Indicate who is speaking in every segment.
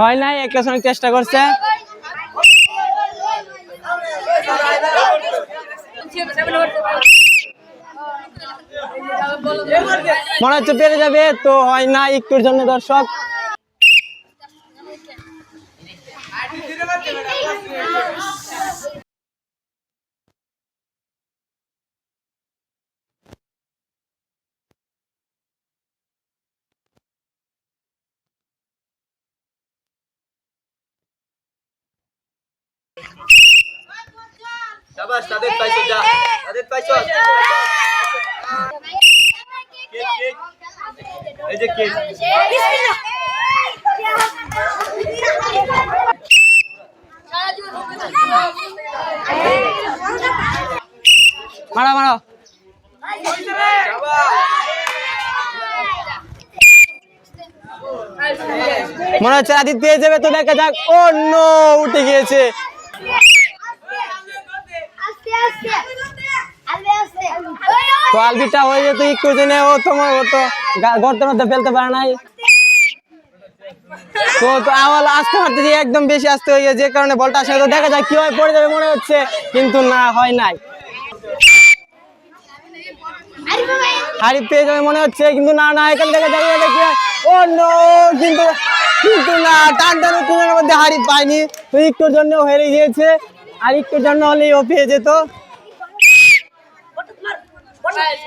Speaker 1: হয় নাই একটা সময় চেষ্টা করছে। মনে হচ্ছে পেরে যাবে, তো হয় না একটুর জন্য দর্শক।
Speaker 2: শাবাশ তাদের পাইছো যা। তাদের পাইছো। কেক কেক এই। যে কেক
Speaker 1: মারো মারো। মনে হচ্ছে আদিত পেয়ে যাবে তো দেখা যাক। অন্য উঠে গিয়েছে। তো আলবিটা হয়ে যেত একটু জেনে ও তোমার ও তো গর্তের মধ্যে ফেলতে পারে নাই। তো তো আওয়াল আসতে পারতে যে একদম বেশি আসতে হয়ে যে কারণে বলটা আসলে তো দেখা যাক কি হয়, পড়ে যাবে মনে হচ্ছে, কিন্তু না, হয় নাই। হারিফ পেয়ে যাবে মনে হচ্ছে, কিন্তু না না, এখান থেকে দেখা যাবে ও, নো, কিন্তু কিন্তু না টান টান মধ্যে হারি পায়নি। তো একটুর জন্য হেরে গিয়েছে, আর একটুর জন্য হলেই ও পেয়ে যেত।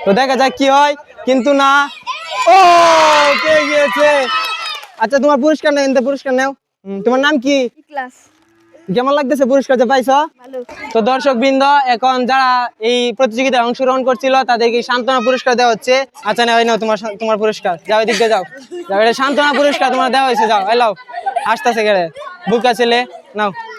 Speaker 1: তো দেখা যাক কি হয়, কিন্তু না, ও পেয়ে গিয়েছে। আচ্ছা তোমার পুরস্কার এনতে পুরস্কার নেও। তোমার নাম কি?
Speaker 3: ক্লাস
Speaker 1: কেমন লাগতেছে পুরস্কার যে পাইছ। তো দর্শক বৃন্দ এখন যারা এই প্রতিযোগিতায় অংশগ্রহণ করছিল তাদেরকে সান্ত্বনা পুরস্কার দেওয়া হচ্ছে। আচ্ছা না নাও তোমার তোমার পুরস্কার। যাও এদিক দিয়ে যাও। যাও এটা সান্ত্বনা পুরস্কার তোমার দেওয়া হয়েছে যাও এলাও আসতেছে গেলে বুকা ছেলে নাও।